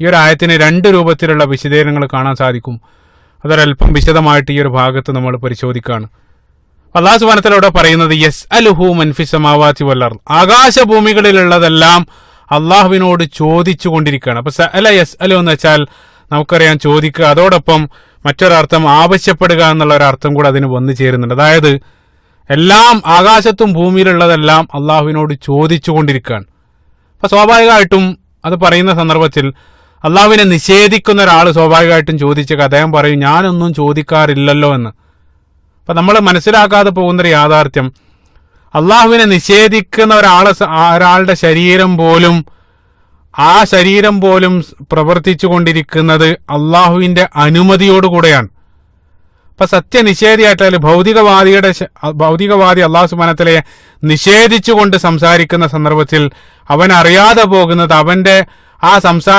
ഈ ഒരു ആയത്തിന് രണ്ട് രൂപത്തിലുള്ള വിശദീകരണങ്ങൾ കാണാൻ സാധിക്കും. അതൊരല്പം വിശദമായിട്ട് ഈ ഒരു ഭാഗത്ത് നമ്മൾ പരിശോധിക്കുകയാണ് അള്ളാഹു സുബാനത്തിലൂടെ പറയുന്നത് യെസ് അലുഹു മൻഫിസമാവാത്തി വല്ലർ ആകാശഭൂമികളിലുള്ളതെല്ലാം അള്ളാഹുവിനോട് ചോദിച്ചു കൊണ്ടിരിക്കുകയാണ് അപ്പൊ അല്ല യെസ് അലു എന്ന് വെച്ചാൽ നമുക്കറിയാം ചോദിക്കുക. അതോടൊപ്പം മറ്റൊരർത്ഥം ആവശ്യപ്പെടുക എന്നുള്ള ഒരു അർത്ഥം കൂടെ അതിന് വന്നു ചേരുന്നുണ്ട്. അതായത് എല്ലാം ആകാശത്തും ഭൂമിയിലുള്ളതെല്ലാം അള്ളാഹുവിനോട് ചോദിച്ചു കൊണ്ടിരിക്കുകയാണ് അപ്പൊ സ്വാഭാവികമായിട്ടും അത് പറയുന്ന സന്ദർഭത്തിൽ അള്ളാഹുവിനെ നിഷേധിക്കുന്ന ഒരാൾ സ്വാഭാവികമായിട്ടും ചോദിച്ചേക്കാം അദ്ദേഹം പറയും ഞാനൊന്നും ചോദിക്കാറില്ലല്ലോ എന്ന്. അപ്പം നമ്മൾ മനസ്സിലാക്കാതെ പോകുന്നൊരു യാഥാർത്ഥ്യം. അള്ളാഹുവിനെ നിഷേധിക്കുന്ന ഒരാളെ ഒരാളുടെ ശരീരം പോലും ആ ശരീരം പോലും പ്രവർത്തിച്ചു കൊണ്ടിരിക്കുന്നത് അള്ളാഹുവിന്റെ അനുമതിയോടുകൂടെയാണ്. അപ്പൊ സത്യനിഷേധിയായിട്ടാൽ ഭൗതികവാദിയുടെ ഭൗതികവാദി അള്ളാഹു സുബാനത്തിലെ നിഷേധിച്ചുകൊണ്ട് സംസാരിക്കുന്ന സന്ദർഭത്തിൽ അവൻ അറിയാതെ പോകുന്നത് അവന്റെ ആ സംസാര